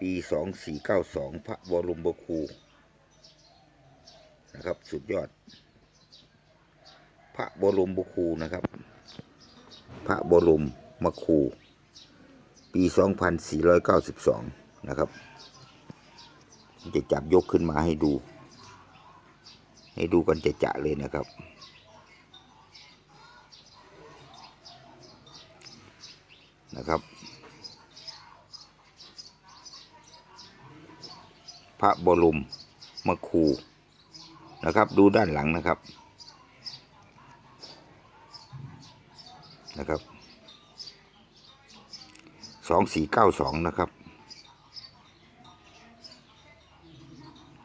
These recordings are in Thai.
ปีสองสี่เก้าสองพระบรมบคูนะครับ สุดยอด พระบรมบคูนะครับ พระบรมมคู ปีสองพันสี่ร้อยเก้าสิบสองนะครับจะจับยกขึ้นมาให้ดู ให้ดูกันจะจะเลยนะครับ นะครับ พระบรมมครูนะครับ ดูด้านหลังนะครับนะครับสองสี่เก้าสองนะครับ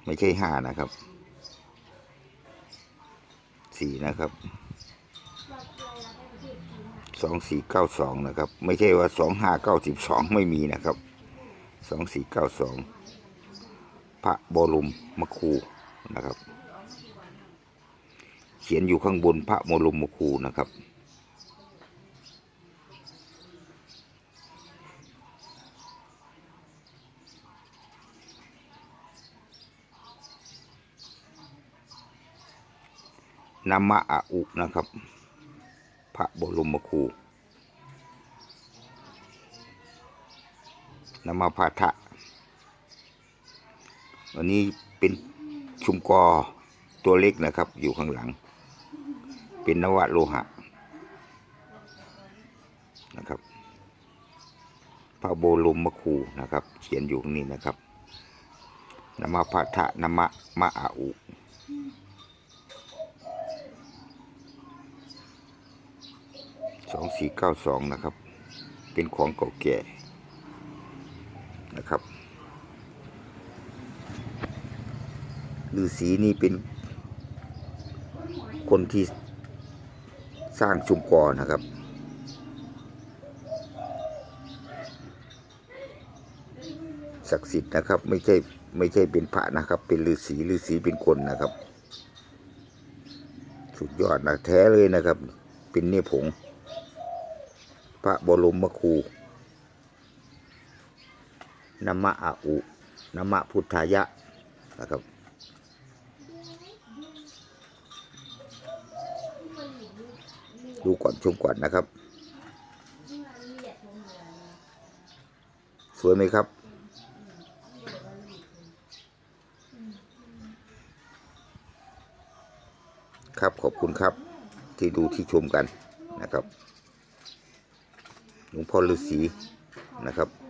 ไม่ใช่ห้านะครับสี่นะครับสองสี่เก้าสองนะครับ ไม่ใช่ว่าสองห้าเก้าสิบสองไม่มีนะครับสองสี่เก้าสอง พระบรมมครูนะครับ เขียนอยู่ข้างบนพระบรมมครูนะครับ นามะอาอุนะครับ พระบรมครูนามะพาทะ อันนี้เป็นชุมกอตัวเล็กนะครับ อยู่ข้างหลัง เป็นนวโลหะนะครับพระโบรมมะคูนะครับ เขียนอยู่ตรงนี้นะครับนมะพาทะนามะมะอาอุสองสี่เก้าสองนะครับ เป็นของเก่าแก่นะครับ ฤาษีนี่เป็นคนที่สร้างชุมกรนะครับ ศักดิ์สิทธิ์นะครับ ไม่ใช่ไม่ใช่เป็นพระนะครับ เป็นฤาษีฤาษีเป็นคนนะครับ สุดยอดนะแท้เลยนะครับ เป็นเนี่ยผง พระบรมครูนมะอาอุนมะพุทธายะนะครับ ดูก่อนชมก่อนนะครับ สวยไหมครับ ครับขอบคุณครับที่ดูที่ชมกันนะครับหลวงพ่อฤาษีนะครับ